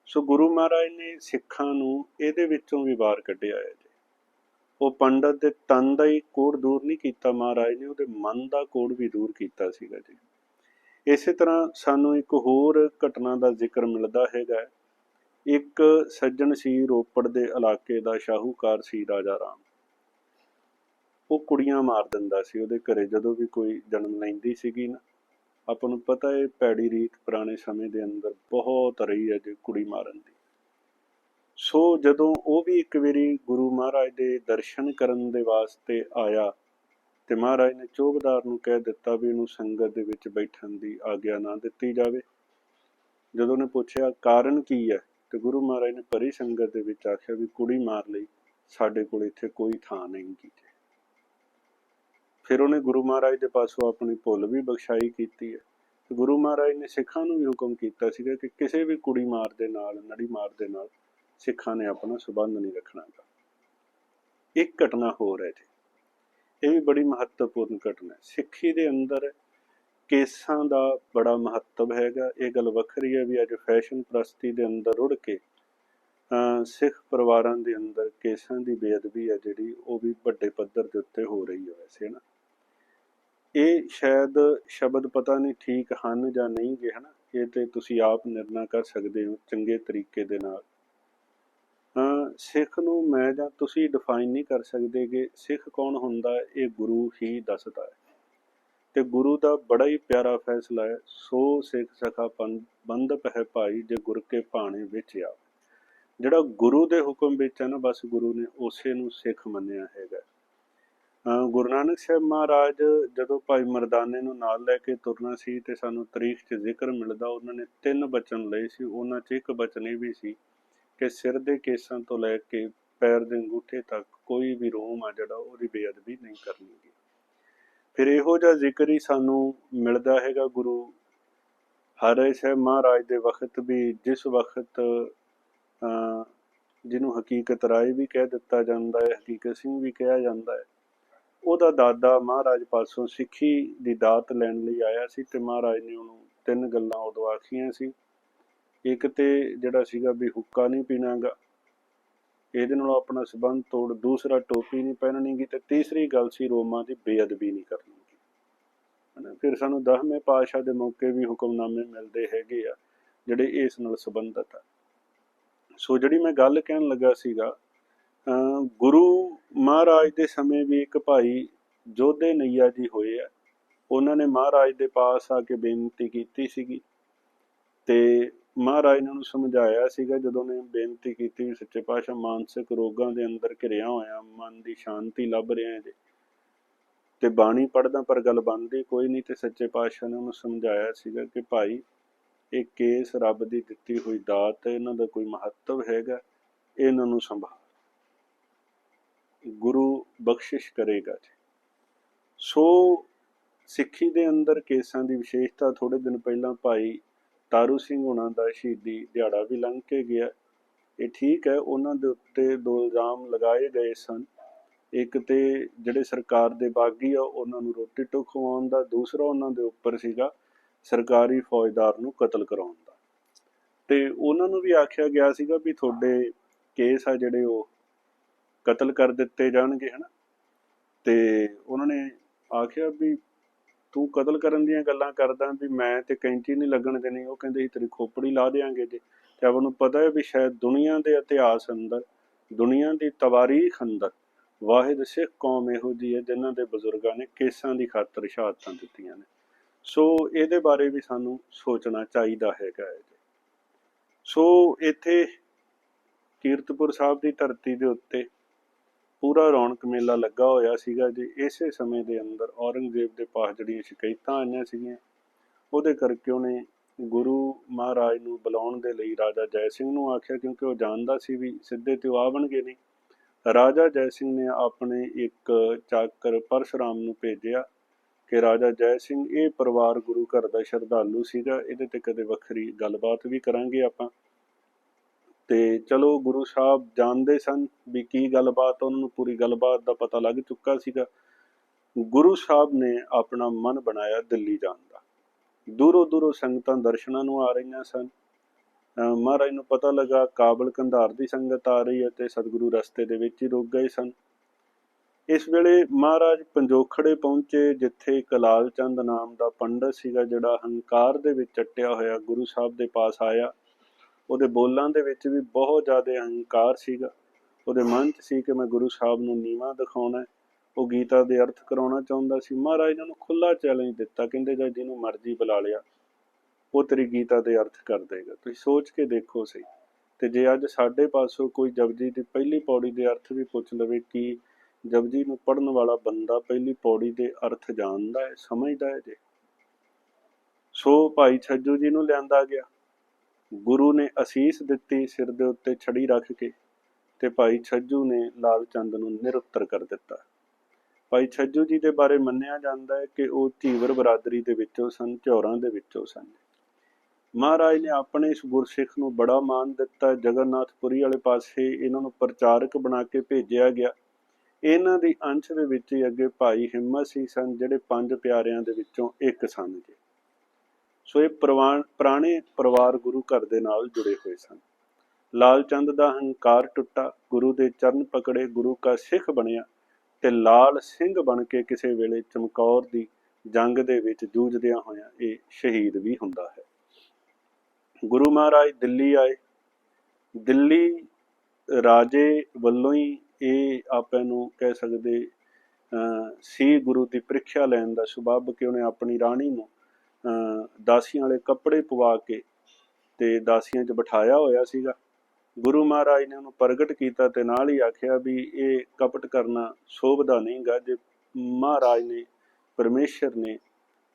ਸੋ ਗੁਰੂ ਮਹਾਰਾਜ ਨੇ ਸਿੱਖਾਂ ਨੂੰ ਇਹਦੇ ਵਿੱਚੋਂ ਵੀ ਬਾਹਰ ਕੱਢਿਆ ਹੈ ਜੀ। ਉਹ ਪੰਡਤ ਦੇ ਤਨ ਦਾ ਹੀ ਕੋੜ ਦੂਰ ਨਹੀਂ ਕੀਤਾ ਮਹਾਰਾਜ ਨੇ, ਉਹਦੇ ਮਨ ਦਾ ਕੋੜ ਵੀ ਦੂਰ ਕੀਤਾ ਸੀਗਾ ਜੀ। ਇਸੇ ਤਰ੍ਹਾਂ ਸਾਨੂੰ ਇੱਕ ਹੋਰ ਘਟਨਾ ਦਾ ਜ਼ਿਕਰ ਮਿਲਦਾ ਹੈਗਾ ਇੱਕ ਸੱਜਣ ਸੀ ਰੋਪੜ ਦੇ ਇਲਾਕੇ ਦਾ ਸ਼ਾਹੂਕਾਰ ਸੀ ਰਾਜਾ ਰਾਮ। ਉਹ ਕੁੜੀਆਂ ਮਾਰ ਦਿੰਦਾ ਸੀ, ਉਹਦੇ ਘਰੇ ਜਦੋਂ ਵੀ ਕੋਈ ਜਨਮ ਲੈਂਦੀ ਸੀਗੀ ਨਾ, ਆਪਾਂ ਨੂੰ ਪਤਾ ਹੈ ਪੈੜੀ ਰੀਤ ਪੁਰਾਣੇ ਸਮੇਂ ਦੇ ਅੰਦਰ ਬਹੁਤ ਰਹੀ ਹੈ ਜੇ ਕੁੜੀ ਮਾਰਨ ਦੀ। ਸੋ ਜਦੋਂ ਉਹ ਵੀ ਇੱਕ ਵਾਰੀ ਗੁਰੂ ਮਹਾਰਾਜ ਦੇ ਦਰਸ਼ਨ ਕਰਨ ਦੇ ਵਾਸਤੇ ਆਇਆ ਤੇ ਮਹਾਰਾਜ ਨੇ ਚੋਬਦਾਰ ਨੂੰ ਕਹਿ ਦਿੱਤਾ ਵੀ ਇਹਨੂੰ ਸੰਗਤ ਦੇ ਵਿੱਚ ਬੈਠਣ ਦੀ ਆਗਿਆ ਨਾ ਦਿੱਤੀ ਜਾਵੇ। ਜਦੋਂ ਉਹਨੇ ਪੁੱਛਿਆ, ਕਾਰਨ ਕੀ ਹੈ? ਤੇ ਗੁਰੂ ਮਹਾਰਾਜ ਨੇ ਭਰੀ ਸੰਗਤ ਦੇ ਵਿੱਚ ਆਖਿਆ ਵੀ ਕੁੜੀ ਮਾਰ ਲਈ, ਸਾਡੇ ਕੋਲ ਇੱਥੇ ਕੋਈ ਥਾਂ ਨਹੀਂ ਗੀ ਜੀ ਫਿਰ ਉਹਨੇ ਗੁਰੂ ਮਹਾਰਾਜ ਦੇ ਪਾਸੋਂ ਆਪਣੀ ਭੁੱਲ ਵੀ ਬਖਸ਼ਾਈ ਕੀਤੀ ਹੈ। ਤੇ ਗੁਰੂ ਮਹਾਰਾਜ ਨੇ ਸਿੱਖਾਂ ਨੂੰ ਵੀ ਹੁਕਮ ਕੀਤਾ ਸੀਗਾ ਕਿ ਕਿਸੇ ਵੀ ਕੁੜੀ ਮਾਰ ਦੇ ਨਾਲ, ਨੜੀ ਮਾਰ ਦੇ ਨਾਲ ਸਿੱਖਾਂ ਨੇ ਆਪਣਾ ਸਬੰਧ ਨਹੀਂ ਰੱਖਣਾਗਾ। ਇੱਕ ਘਟਨਾ ਹੋਰ ਹੈ ਜੀ। ਇਹ ਵੀ ਬੜੀ ਮਹੱਤਵਪੂਰਨ ਘਟਨਾ ਹੈ। ਸਿੱਖੀ ਦੇ ਅੰਦਰ ਕੇਸਾਂ ਦਾ ਬੜਾ ਮਹੱਤਵ ਹੈਗਾ। ਇਹ ਗੱਲ ਵੱਖਰੀ ਹੈ ਵੀ ਅੱਜ ਫੈਸ਼ਨ ਪ੍ਰਸਤੀ ਦੇ ਅੰਦਰ ਰੁੜ ਕੇ ਸਿੱਖ ਪਰਿਵਾਰਾਂ ਦੇ ਅੰਦਰ ਕੇਸਾਂ ਦੀ ਬੇਅਦਬੀ ਹੈ ਜਿਹੜੀ, ਉਹ ਵੀ ਵੱਡੇ ਪੱਧਰ ਦੇ ਉੱਤੇ ਹੋ ਰਹੀ ਹੈ ਵੈਸੇ ਨਾ। ਇਹ ਸ਼ਾਇਦ ਸ਼ਬਦ ਪਤਾ ਨਹੀਂ ਠੀਕ ਹਨ ਜਾਂ ਨਹੀਂ ਗੇ, ਹਨਾ? ਇਹ ਤੇ ਤੁਸੀਂ ਆਪ ਨਿਰਣਾ ਕਰ ਸਕਦੇ ਹੋ ਚੰਗੇ ਤਰੀਕੇ ਦੇ ਨਾਲ। ਸਿੱਖ ਨੂੰ ਮੈਂ ਜਾਂ ਤੁਸੀਂ ਡਿਫਾਈਨ ਨਹੀਂ ਕਰ ਸਕਦੇ ਕਿ ਸਿੱਖ ਕੌਣ ਹੁੰਦਾ, ਇਹ ਗੁਰੂ ਹੀ ਦੱਸਦਾ ਹੈ। ਤੇ ਗੁਰੂ ਦਾ ਬੜਾ ਹੀ ਪਿਆਰਾ ਫੈਸਲਾ ਹੈ, ਸੋ ਸਿੱਖ ਸਖਾ ਪੰਨ- ਬੰਧਪ ਹੈ ਭਾਈ ਜੇ ਗੁਰ ਕੇ ਭਾਣੇ ਵਿੱਚ ਆ। ਜਿਹੜਾ ਗੁਰੂ ਦੇ ਹੁਕਮ ਵਿੱਚ ਹੈ ਨਾ, ਬਸ ਗੁਰੂ ਨੇ ਉਸੇ ਨੂੰ ਸਿੱਖ ਮੰਨਿਆ ਹੈਗਾ। ਗੁਰੂ ਨਾਨਕ ਸਾਹਿਬ ਮਹਾਰਾਜ ਜਦੋਂ ਭਾਈ ਮਰਦਾਨੇ ਨੂੰ ਨਾਲ ਲੈ ਕੇ ਤੁਰਨਾ ਸੀ ਤੇ ਸਾਨੂੰ ਤਾਰੀਖ 'ਚ ਜ਼ਿਕਰ ਮਿਲਦਾ, ਉਹਨਾਂ ਨੇ ਤਿੰਨ ਬਚਨ ਲਏ ਸੀ। ਉਹਨਾਂ 'ਚ ਇੱਕ ਬਚਨ ਇਹ ਵੀ ਸੀ ਕਿ ਸਿਰ ਦੇ ਕੇਸਾਂ ਤੋਂ ਲੈ ਕੇ ਪੈਰ ਦੇ ਅੰਗੂਠੇ ਤੱਕ ਕੋਈ ਵੀ ਰੋਮ ਆ ਜਿਹੜਾ, ਉਹਦੀ ਬੇਅਦਬੀ ਨਹੀਂ ਕਰਨੀ ਗੀ। ਫਿਰ ਇਹੋ ਜਿਹਾ ਜ਼ਿਕਰ ਹੀ ਸਾਨੂੰ ਮਿਲਦਾ ਹੈਗਾ ਗੁਰੂ ਹਰਿ ਸਾਹਿਬ ਮਹਾਰਾਜ ਦੇ ਵਕਤ ਵੀ ਜਿਸ ਵਕਤ ਅਹ, ਜਿਹਨੂੰ ਹਕੀਕਤ ਰਾਏ ਵੀ ਕਹਿ ਦਿੱਤਾ ਜਾਂਦਾ ਹੈ ਹਕੀਕਤ ਸਿੰਘ ਵੀ ਕਿਹਾ ਜਾਂਦਾ ਹੈ ਉਹਦਾ ਦਾਦਾ ਮਹਾਰਾਜ ਪਾਸੋਂ ਸਿੱਖੀ ਦੀ ਦਾਤ ਲੈਣ ਲਈ ਆਇਆ ਸੀ ਤੇ ਮਹਾਰਾਜ ਨੇ ਉਹਨੂੰ ਤਿੰਨ ਗੱਲਾਂ ਉਦੋਂ ਆਖੀਆਂ ਸੀ। ਇੱਕ ਤੇ ਜਿਹੜਾ ਸੀਗਾ ਵੀ ਹੁੱਕਾ ਨਹੀਂ ਪੀਣਾਗਾ ਇਹਦੇ ਨਾਲ ਆਪਣਾ ਸਬੰਧ ਤੋੜ ਦੂਸਰਾ ਟੋਪੀ ਨਹੀਂ ਪਹਿਨਣੀਗੀ ਤੇ ਤੀਸਰੀ ਗੱਲ ਸੀ ਰੋਮਾਂ ਦੀ ਬੇਅਦਬੀ ਨਹੀਂ ਕਰਨੀ ਹਨਾ, ਫਿਰ ਸਾਨੂੰ 10ਵੇਂ ਪਾਤਸ਼ਾਹ ਦੇ ਮੌਕੇ ਵੀ ਹੁਕਮਨਾਮੇ ਮਿਲਦੇ ਹੈਗੇ ਆ, ਜਿਹੜੇ ਇਸ ਨਾਲ ਸੰਬੰਧਤ ਆ। ਸੋ ਜਿਹੜੀ ਮੈਂ ਗੱਲ ਕਹਿਣ ਲੱਗਾ ਸੀਗਾ ਗੁਰੂ ਮਹਾਰਾਜ ਦੇ ਸਮੇਂ ਵੀ ਇੱਕ ਭਾਈ ਜੋਧੇ ਨਈਆ ਜੀ ਹੋਏ ਆ। ਉਹਨਾਂ ਨੇ ਮਹਾਰਾਜ ਦੇ ਪਾਸ ਆ ਕੇ ਬੇਨਤੀ ਕੀਤੀ ਸੀਗੀ ਤੇ ਮਹਾਰਾਜ ਨੇ ਉਹਨੂੰ ਸਮਝਾਇਆ ਸੀਗਾ, ਜਦੋਂ ਨੇ ਬੇਨਤੀ ਕੀਤੀ ਵੀ ਸੱਚੇ ਪਾਤਸ਼ਾਹ ਮਾਨਸਿਕ ਰੋਗਾਂ ਦੇ ਅੰਦਰ ਘਿਰਿਆ ਹੋਇਆ, ਮਨ ਦੀ ਸ਼ਾਂਤੀ ਲੱਭ ਰਿਹਾ ਜੇ ਤੇ ਬਾਣੀ ਪੜਦਾ ਪਰ ਗੱਲ ਬਣਦੀ, ਕੋਈ ਨਹੀਂ ਤੇ ਸੱਚੇ ਪਾਤਸ਼ਾਹ ਨੇ ਉਹਨੂੰ ਸਮਝਾਇਆ ਸੀਗਾ ਕਿ ਭਾਈ, ਇਹ ਕੇਸ ਰੱਬ ਦੀ ਦਿੱਤੀ ਹੋਈ ਦਾਤ ਹੈ, ਇਹਨਾਂ ਦਾ ਕੋਈ ਮਹੱਤਵ ਹੈਗਾ, ਇਹਨਾਂ ਨੂੰ ਸੰਭਾਲ। ਗੁਰੂ ਬਖਸ਼ਿਸ਼ ਕਰੇਗਾ ਜੀ। ਸੋ ਸਿੱਖੀ ਦੇ ਅੰਦਰ ਕੇਸਾਂ ਦੀ ਵਿਸ਼ੇਸ਼ਤਾ ਥੋੜੇ ਦਿਨ ਪਹਿਲਾਂ ਭਾਈ ਤਾਰੂ ਸਿੰਘ ਹੁਣਾਂ ਦਾ ਸ਼ਹੀਦੀ ਦਿਹਾੜਾ ਵੀ ਲੰਘ ਕੇ ਗਿਆ। ਇਹ ਠੀਕ ਹੈ, ਉਹਨਾਂ ਦੇ ਉੱਤੇ ਦੋ ਇਲਜ਼ਾਮ ਲਗਾਏ ਗਏ ਸਨ। ਇੱਕ ਤੇ ਜਿਹੜੇ ਸਰਕਾਰ ਦੇ ਬਾਗੀ ਆ, ਉਹਨਾਂ ਨੂੰ ਰੋਟੀ ਟੁੱਕ ਖਵਾਉਣ ਦਾ, ਦੂਸਰਾ ਉਹਨਾਂ ਦੇ ਉੱਪਰ ਸੀਗਾ ਸਰਕਾਰੀ ਫੌਜਦਾਰ ਨੂੰ ਕਤਲ ਕਰਾਉਣ ਦਾ। ਤੇ ਉਹਨਾਂ ਨੂੰ ਵੀ ਆਖਿਆ ਗਿਆ ਸੀਗਾ ਵੀ ਤੁਹਾਡੇ ਕੇਸ ਆ ਜਿਹੜੇ ਉਹ ਕਤਲ ਕਰ ਦਿੱਤੇ ਜਾਣਗੇ, ਹਨਾ? ਤੇ ਉਹਨਾਂ ਨੇ ਆਖਿਆ ਵੀ ਤੂੰ ਕਤਲ ਕਰਨ ਦੀਆਂ ਗੱਲਾਂ ਕਰਦਾ ਵੀ ਮੈਂ ਤੇ ਕੈਂਚੀ ਨਹੀਂ ਲੱਗਣ ਦੇਣੀ, ਉਹ ਕਹਿੰਦੇ ਸੀ ਤੇਰੀ ਖੋਪੜੀ ਲਾ ਦੇਾਂਗੇ ਜੇ ਤੇ ਆਪਾਂ ਨੂੰ ਪਤਾ ਹੈ ਵੀ ਸ਼ਾਇਦ ਦੁਨੀਆ ਦੇ ਇਤਿਹਾਸ ਅੰਦਰ, ਦੁਨੀਆ ਦੀ ਤਵਾਰੀਖ ਅੰਦਰ ਵਾਹਿਦ ਸਿੱਖ ਕੌਮ ਇਹੋ ਜੀ ਹੈ ਜਿਨ੍ਹਾਂ ਦੇ ਬਜ਼ੁਰਗਾਂ ਨੇ ਕੇਸਾਂ ਦੀ ਖਾਤਰ ਸ਼ਹਾਦਤਾਂ ਦਿੱਤੀਆਂ ਨੇ ਸੋ ਇਹਦੇ ਬਾਰੇ ਵੀ ਸਾਨੂੰ ਸੋਚਣਾ ਚਾਹੀਦਾ ਹੈਗਾ ਹੈ ਜੀ। ਸੋ ਇੱਥੇ ਕੀਰਤਪੁਰ ਸਾਹਿਬ ਦੀ ਧਰਤੀ ਦੇ ਉੱਤੇ ਪੂਰਾ ਰੌਣਕ ਮੇਲਾ ਲੱਗਾ ਹੋਇਆ ਸੀਗਾ ਜੀ। ਇਸੇ ਸਮੇਂ ਦੇ ਅੰਦਰ ਔਰੰਗਜ਼ੇਬ ਦੇ ਪਾਸ ਜਿਹੜੀਆਂ ਸ਼ਿਕਾਇਤਾਂ ਆਈਆਂ ਸੀਗੀਆਂ, ਉਹਦੇ ਕਰਕੇ ਉਹਨੇ ਗੁਰੂ ਮਹਾਰਾਜ ਨੂੰ ਬੁਲਾਉਣ ਦੇ ਲਈ ਰਾਜਾ ਜੈ ਸਿੰਘ ਨੂੰ ਆਖਿਆ, ਕਿਉਂਕਿ ਉਹ ਜਾਣਦਾ ਸੀ ਵੀ ਸਿੱਧੇ ਤੇ ਉਹ ਆਵਣਗੇ ਨਹੀਂ। ਰਾਜਾ ਜੈ ਸਿੰਘ ਨੇ ਆਪਣੇ ਇੱਕ ਚਾਕਰ ਪਰਸਰਾਮ ਨੂੰ ਭੇਜਿਆ ਕਿ ਰਾਜਾ ਜੈ ਸਿੰਘ, ਇਹ ਪਰਿਵਾਰ ਗੁਰੂ ਘਰ ਦਾ ਸ਼ਰਧਾਲੂ ਸੀਗਾ, ਇਹਦੇ ਤੇ ਕਦੇ ਵੱਖਰੀ ਗੱਲਬਾਤ ਵੀ ਕਰਾਂਗੇ ਆਪਾਂ। ਤੇ ਚਲੋ ਗੁਰੂ ਸਾਹਿਬ ਜਾਣਦੇ ਸਨ ਵੀ ਕੀ ਗੱਲਬਾਤ, ਉਹਨਾਂ ਨੂੰ ਪੂਰੀ ਗੱਲਬਾਤ ਦਾ ਪਤਾ ਲੱਗ ਚੁੱਕਾ ਸੀਗਾ। ਗੁਰੂ ਸਾਹਿਬ ਨੇ ਆਪਣਾ ਮਨ ਬਣਾਇਆ ਦਿੱਲੀ ਜਾਣ ਦਾ। ਦੂਰੋਂ ਦੂਰੋਂ ਸੰਗਤਾਂ ਦਰਸ਼ਨਾਂ ਨੂੰ ਆ ਰਹੀਆਂ ਸਨ। ਮਹਾਰਾਜ ਨੂੰ ਪਤਾ ਲੱਗਾ, ਕਾਬਲ ਕੰਧਾਰ ਦੀ ਸੰਗਤ ਆ ਰਹੀ ਹੈ ਤੇ ਸਤਿਗੁਰੂ ਰਸਤੇ ਦੇ ਵਿੱਚ ਹੀ ਰੁਕ ਗਏ ਸਨ। ਇਸ ਵੇਲੇ ਮਹਾਰਾਜ ਪੰਜੋਖੜੇ ਪਹੁੰਚੇ, ਜਿੱਥੇ ਕਲਾਲ ਚੰਦ ਨਾਮ ਦਾ ਪੰਡਤ ਸੀਗਾ, ਜਿਹੜਾ ਹੰਕਾਰ ਦੇ ਵਿੱਚ ਚੱਟਿਆ ਹੋਇਆ ਗੁਰੂ ਸਾਹਿਬ ਦੇ ਪਾਸ ਆਇਆ। ਉਹਦੇ ਬੋਲਾਂ ਦੇ ਵਿੱਚ ਵੀ ਬਹੁਤ ਜ਼ਿਆਦਾ ਅਹੰਕਾਰ ਸੀਗਾ। ਉਹਦੇ ਮਨ 'ਚ ਸੀ ਕਿ ਮੈਂ ਗੁਰੂ ਸਾਹਿਬ ਨੂੰ ਨੀਵਾਂ ਦਿਖਾਉਣਾ ਉਹ ਗੀਤਾ ਦੇ ਅਰਥ ਕਰਾਉਣਾ ਚਾਹੁੰਦਾ ਸੀ। ਮਹਾਰਾਜ ਨੇ ਉਹਨੂੰ ਖੁੱਲਾ ਚੈਲੰਜ ਦਿੱਤਾ, ਕਹਿੰਦੇ ਜੇ ਜਿਹਨੂੰ ਮਰਜ਼ੀ ਬੁਲਾ ਲਿਆ, ਉਹ ਤੇਰੀ ਗੀਤਾ ਦੇ ਅਰਥ ਕਰ ਦੇਗਾ। ਤੁਸੀਂ ਸੋਚ ਕੇ ਦੇਖੋ ਸਹੀ। ਤੇ ਜੇ ਅੱਜ ਸਾਡੇ ਪਾਸੋਂ ਕੋਈ ਜਪਜੀ ਦੀ ਪਹਿਲੀ ਪੌੜੀ ਦੇ ਅਰਥ ਵੀ ਪੁੱਛ ਲਵੇ ਕਿ ਜਪਜੀ ਨੂੰ ਪੜਨ ਵਾਲਾ ਬੰਦਾ ਪਹਿਲੀ ਪੌੜੀ ਦੇ ਅਰਥ ਜਾਣਦਾ ਹੈ, ਸਮਝਦਾ ਹੈ ਜੇ। ਸੋ ਭਾਈ ਛੱਜੂ ਜੀ ਨੂੰ ਲਿਆਂਦਾ ਗਿਆ। ਗੁਰੂ ਨੇ ਅਸੀਸ ਦਿੱਤੀ ਸਿਰ ਦੇ ਉੱਤੇ ਛੜੀ ਰੱਖ ਕੇ ਤੇ ਭਾਈ ਛੱਜੂ ਨੇ ਲਾਲ ਚੰਦ ਨੂੰ ਨਿਰੁੱਤਰ ਕਰ ਦਿੱਤਾ। ਭਾਈ ਛੱਜੂ ਜੀ ਦੇ ਬਾਰੇ ਮੰਨਿਆ ਜਾਂਦਾ ਹੈ ਕਿ ਉਹ ਧੀਵਰ ਬਰਾਦਰੀ ਦੇ ਵਿੱਚੋਂ ਸਨ, ਝੌਰਾਂ ਦੇ ਵਿੱਚੋਂ ਸਨ। ਮਹਾਰਾਜ ਨੇ ਆਪਣੇ ਇਸ ਗੁਰਸਿੱਖ ਨੂੰ ਬੜਾ ਮਾਣ ਦਿੱਤਾ। ਜਗਨਨਾਥਪੁਰੀ ਵਾਲੇ ਪਾਸੇ ਇਹਨਾਂ ਨੂੰ ਪ੍ਰਚਾਰਕ ਬਣਾ ਕੇ ਭੇਜਿਆ ਗਿਆ। ਇਹਨਾਂ ਦੀ ਅੰਸ਼ ਦੇ ਵਿੱਚ ਹੀ ਅੱਗੇ ਭਾਈ ਹਿੰਮਤ ਸਿੰਘ ਸਨ, ਜਿਹੜੇ ਪੰਜ ਪਿਆਰਿਆਂ ਦੇ ਵਿੱਚੋਂ ਇੱਕ ਸਨ ਜੀ। ਸੋ ਇਹ ਪ੍ਰਵਾਨ, ਪੁਰਾਣੇ ਪਰਿਵਾਰ ਗੁਰੂ ਘਰ ਦੇ ਨਾਲ ਜੁੜੇ ਹੋਏ ਸਨ। ਲਾਲ ਚੰਦ ਦਾ ਹੰਕਾਰ ਟੁੱਟਾ, ਗੁਰੂ ਦੇ ਚਰਨ ਪਕੜੇ, ਗੁਰੂ ਕਾ ਸਿੱਖ ਬਣਿਆ ਤੇ ਲਾਲ ਸਿੰਘ ਬਣ ਕੇ ਕਿਸੇ ਵੇਲੇ ਚਮਕੌਰ ਦੀ ਜੰਗ ਦੇ ਵਿੱਚ ਜੂਝਦਿਆਂ ਹੋਇਆਂ ਇਹ ਸ਼ਹੀਦ ਵੀ ਹੁੰਦਾ ਹੈ। ਗੁਰੂ ਮਹਾਰਾਜ ਦਿੱਲੀ ਆਏ। ਦਿੱਲੀ ਰਾਜੇ ਵੱਲੋਂ ਹੀ ਇਹ ਆਪਾਂ ਨੂੰ ਕਹਿ ਸਕਦੇ, ਅਹ ਸੀ ਗੁਰੂ ਦੀ ਪ੍ਰੀਖਿਆ ਲੈਣ ਦਾ ਸੁਭਾਵ ਕਿ ਉਹਨੇ ਆਪਣੀ ਰਾਣੀ ਨੂੰ ਦਾਸੀਆਂ ਵਾਲੇ ਕੱਪੜੇ ਪਵਾ ਕੇ ਤੇ ਦਾਸੀਆਂ 'ਚ ਬਿਠਾਇਆ ਹੋਇਆ ਸੀਗਾ। ਗੁਰੂ ਮਹਾਰਾਜ ਨੇ ਉਹਨੂੰ ਪ੍ਰਗਟ ਕੀਤਾ ਤੇ ਨਾਲ ਹੀ ਆਖਿਆ ਵੀ ਇਹ ਕਪਟ ਕਰਨਾ ਸ਼ੋਭਦਾ ਨਹੀਂਗਾ, ਜੇ ਮਹਾਰਾਜ ਨੇ, ਪਰਮੇਸ਼ਰ ਨੇ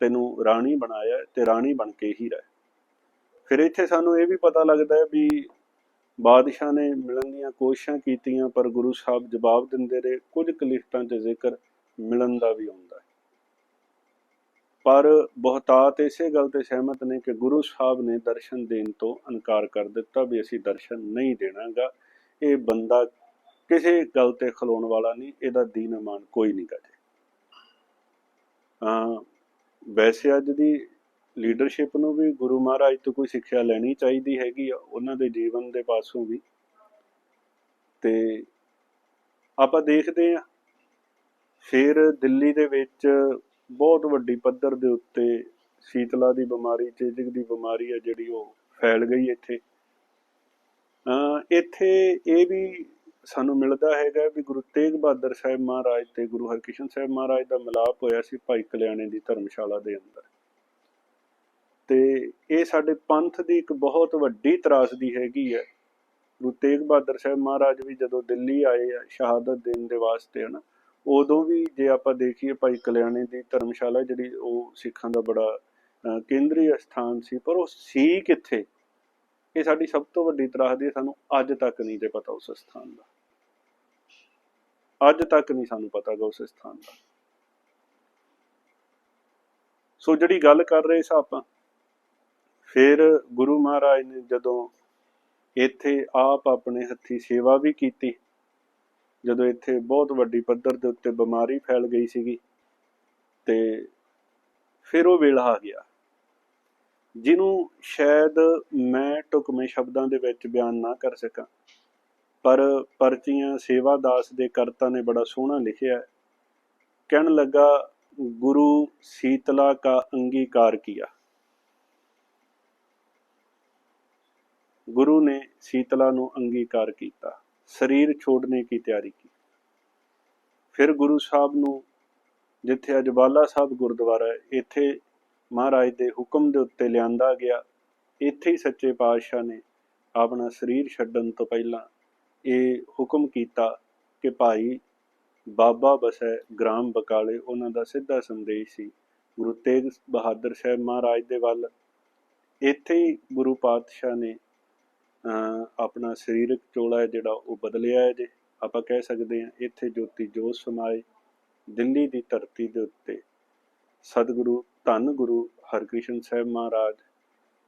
ਤੈਨੂੰ ਰਾਣੀ ਬਣਾਇਆ ਤੇ ਰਾਣੀ ਬਣ ਕੇ ਹੀ ਰਹਿ। ਫਿਰ ਇੱਥੇ ਸਾਨੂੰ ਇਹ ਵੀ ਪਤਾ ਲੱਗਦਾ ਹੈ ਵੀ ਬਾਦਸ਼ਾਹ ਨੇ ਮਿਲਣ ਦੀਆਂ ਕੋਸ਼ਿਸ਼ਾਂ ਕੀਤੀਆਂ, ਪਰ ਗੁਰੂ ਸਾਹਿਬ ਜਵਾਬ ਦਿੰਦੇ ਰਹੇ। ਕੁਝ ਕਲਿਫਤਾਂ 'ਚ ਜ਼ਿਕਰ ਮਿਲਣ ਦਾ ਵੀ ਆਉਂਦਾ। ਪਰ ਬਹੁਤਾਤ ਇਸੇ ਗੱਲ ਤੇ ਸਹਿਮਤ ਨੇ ਕਿ ਗੁਰੂ ਸਾਹਿਬ ਨੇ ਦਰਸ਼ਨ ਦੇਣ ਤੋਂ ਇਨਕਾਰ ਕਰ ਦਿੱਤਾ ਵੀ ਅਸੀਂ ਦਰਸ਼ਨ ਨਹੀਂ ਦੇਣਾਗਾ। ਇਹ ਬੰਦਾ ਕਿਸੇ ਗੱਲ ਤੇ ਖਲੋਣ ਵਾਲਾ ਨਹੀਂ, ਇਹਦਾ ਦੀਨ ਇਮਾਨ ਕੋਈ ਨਹੀਂ ਕਰੇ ਅਹ ਵੈਸੇ ਅੱਜ ਦੀ ਲੀਡਰਸ਼ਿਪ ਨੂੰ ਵੀ ਗੁਰੂ ਮਹਾਰਾਜ ਤੋਂ ਕੋਈ ਸਿੱਖਿਆ ਲੈਣੀ ਚਾਹੀਦੀ ਹੈਗੀ ਆ, ਉਹਨਾਂ ਦੇ ਜੀਵਨ ਦੇ ਪਾਸੋਂ ਵੀ। ਤੇ ਆਪਾਂ ਦੇਖਦੇ ਆ ਫਿਰ ਦਿੱਲੀ ਦੇ ਵਿੱਚ ਬਹੁਤ ਵੱਡੀ ਪੱਧਰ ਦੇ ਉੱਤੇ ਸ਼ੀਤਲਾ ਦੀ ਬਿਮਾਰੀ ਚੇਚਕ ਦੀ ਬਿਮਾਰੀ ਹੈ ਜਿਹੜੀ ਉਹ ਫੈਲ ਗਈ ਇੱਥੇ। ਅਹ ਇੱਥੇ ਇਹ ਵੀ ਸਾਨੂੰ ਮਿਲਦਾ ਹੈਗਾ ਵੀ ਗੁਰੂ ਤੇਗ ਬਹਾਦਰ ਸਾਹਿਬ ਮਹਾਰਾਜ ਤੇ ਗੁਰੂ ਹਰਕ੍ਰਿਸ਼ਨ ਸਾਹਿਬ ਮਹਾਰਾਜ ਦਾ ਮਿਲਾਪ ਹੋਇਆ ਸੀ ਭਾਈ ਕਲਿਆਣੇ ਦੀ ਧਰਮਸ਼ਾਲਾ ਦੇ ਅੰਦਰ। ਤੇ ਇਹ ਸਾਡੇ ਪੰਥ ਦੀ ਇੱਕ ਬਹੁਤ ਵੱਡੀ ਤਰਾਸਦੀ ਹੈਗੀ ਹੈ। ਗੁਰੂ ਤੇਗ ਬਹਾਦਰ ਸਾਹਿਬ ਮਹਾਰਾਜ ਵੀ ਜਦੋਂ ਦਿੱਲੀ ਆਏ ਆ, ਸ਼ਹਾਦਤ ਦੇਣ ਦੇ ਵਾਸਤੇ ਹਨਾ ਉਦੋਂ ਵੀ ਜੇ ਆਪਾਂ ਦੇਖੀਏ ਭਾਈ ਕਲਿਆਣੇ ਦੀ ਧਰਮਸ਼ਾਲਾ ਜਿਹੜੀ ਉਹ ਸਿੱਖਾਂ ਦਾ ਬੜਾ ਕੇਂਦਰੀ ਸਥਾਨ ਸੀ, ਪਰ ਉਹ ਸੀ ਕਿੱਥੇ? ਇਹ ਸਾਡੀ ਸਭ ਤੋਂ ਵੱਡੀ ਤਰਾਸਦੀ ਹੈ, ਸਾਨੂੰ ਅੱਜ ਤੱਕ ਨਹੀਂ ਜੇ ਪਤਾ ਉਸ ਸਥਾਨ ਦਾ। ਅੱਜ ਤੱਕ ਨਹੀਂ ਸਾਨੂੰ ਪਤਾ ਗਾ ਉਸ ਸਥਾਨ ਦਾ। ਸੋ ਜਿਹੜੀ ਗੱਲ ਕਰ ਰਹੇ ਸਾਂ ਆਪਾਂ, ਫਿਰ ਗੁਰੂ ਮਹਾਰਾਜ ਨੇ ਜਦੋਂ ਇੱਥੇ ਆਪ ਆਪਣੇ ਹੱਥੀ ਸੇਵਾ ਵੀ ਕੀਤੀ ਜਦੋਂ ਇੱਥੇ ਬਹੁਤ ਵੱਡੀ ਪੱਧਰ ਦੇ ਉੱਤੇ ਬਿਮਾਰੀ ਫੈਲ ਗਈ ਸੀਗੀ ਤੇ ਫਿਰ ਉਹ ਵੇਲਾ ਆ ਗਿਆ। ਜਿਹਨੂੰ ਸ਼ਾਇਦ ਮੈਂ ਟੁਕਮੇ ਸ਼ਬਦਾਂ ਦੇ ਵਿੱਚ ਬਿਆਨ ਨਾ ਕਰ ਸਕਾਂ, ਪਰ ਪਰਚੀਆਂ ਸੇਵਾ ਦਾਸ ਦੇ ਕਰਤਾ ਨੇ ਬੜਾ ਸੋਹਣਾ ਲਿਖਿਆ ਕਹਿਣ ਲੱਗਾ, ਗੁਰੂ ਸੀਤਲਾ ਕਾ ਅੰਗੀਕਾਰ ਕੀਆ। ਗੁਰੂ ਨੇ ਸੀਤਲਾ ਨੂੰ ਅੰਗੀਕਾਰ ਕੀਤਾ। ਸਰੀਰ ਛੋੜਨੇ ਦੀ ਤਿਆਰੀ ਕੀ। ਫਿਰ ਗੁਰੂ ਸਾਹਿਬ ਨੂੰ ਜਿੱਥੇ ਅੱਜ ਬਾਲਾ ਸਾਹਿਬ ਗੁਰਦੁਆਰਾ ਹੈ, ਇੱਥੇ ਮਹਾਰਾਜ ਦੇ ਹੁਕਮ ਦੇ ਉੱਤੇ ਲਿਆਂਦਾ ਗਿਆ। ਇੱਥੇ ਹੀ ਸੱਚੇ ਪਾਤਸ਼ਾਹ ਨੇ ਆਪਣਾ ਸਰੀਰ ਛੱਡਣ ਤੋਂ ਪਹਿਲਾਂ ਇਹ ਹੁਕਮ ਕੀਤਾ ਕਿ ਭਾਈ ਬਾਬਾ ਬਸੈ ਗ੍ਰਾਮ ਬਕਾਲੇ, ਉਹਨਾਂ ਦਾ ਸਿੱਧਾ ਸੰਦੇਸ਼ ਸੀ, ਗੁਰੂ ਤੇਗ ਬਹਾਦਰ ਸਾਹਿਬ ਮਹਾਰਾਜ ਦੇ ਵੱਲ। ਇੱਥੇ ਹੀ ਗੁਰੂ ਪਾਤਸ਼ਾਹ ਨੇ ਆਪਣਾ ਸਰੀਰਕ ਚੋਲਾ ਹੈ ਜਿਹੜਾ ਉਹ ਬਦਲਿਆ ਹੈ ਜੇ ਆਪਾਂ ਕਹਿ ਸਕਦੇ ਹਾਂ, ਇੱਥੇ ਜੋਤੀ ਜੋਤ ਸਮਾਏ, ਦਿੱਲੀ ਦੀ ਧਰਤੀ ਦੇ ਉੱਤੇ ਸਤਿਗੁਰੂ, ਧੰਨ ਗੁਰੂ ਹਰਕ੍ਰਿਸ਼ਨ ਸਾਹਿਬ ਮਹਾਰਾਜ,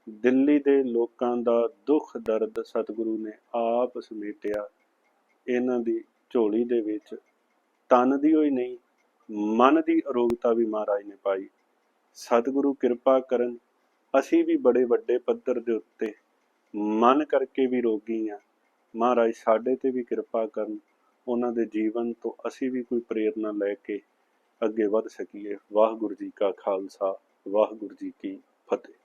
ਦਿੱਲੀ ਦੇ ਲੋਕਾਂ ਦਾ ਦੁੱਖ ਦਰਦ ਸਤਿਗੁਰੂ ਨੇ ਆਪ ਸਮੇਟਿਆ, ਇਹਨਾਂ ਦੀ ਝੋਲੀ ਦੇ ਵਿੱਚ ਤਨ ਦੀ ਹੋਈ ਨਹੀਂ, ਮਨ ਦੀ ਅਰੋਗਤਾ ਵੀ ਮਹਾਰਾਜ ਨੇ ਪਾਈ। ਸਤਿਗੁਰੂ ਕਿਰਪਾ ਕਰਨ, ਅਸੀਂ ਵੀ ਬੜੇ ਵੱਡੇ ਪੱਧਰ ਦੇ ਉੱਤੇ ਮਨ ਕਰਕੇ ਵੀ ਰੋਗੀ ਆ। ਮਹਾਰਾਜ, ਸਾਡੇ ਤੇ ਵੀ ਕਿਰਪਾ ਕਰਨ। ਉਹਨਾਂ ਦੇ ਜੀਵਨ ਤੋਂ ਅਸੀਂ ਵੀ ਕੋਈ ਪ੍ਰੇਰਨਾ ਲੈ ਕੇ ਅੱਗੇ ਵਧ ਸਕੀਏ। ਵਾਹਿਗੁਰੂ ਜੀ ਕਾ ਖਾਲਸਾ, ਵਾਹਿਗੁਰੂ ਜੀ ਕੀ ਫਤਿਹ।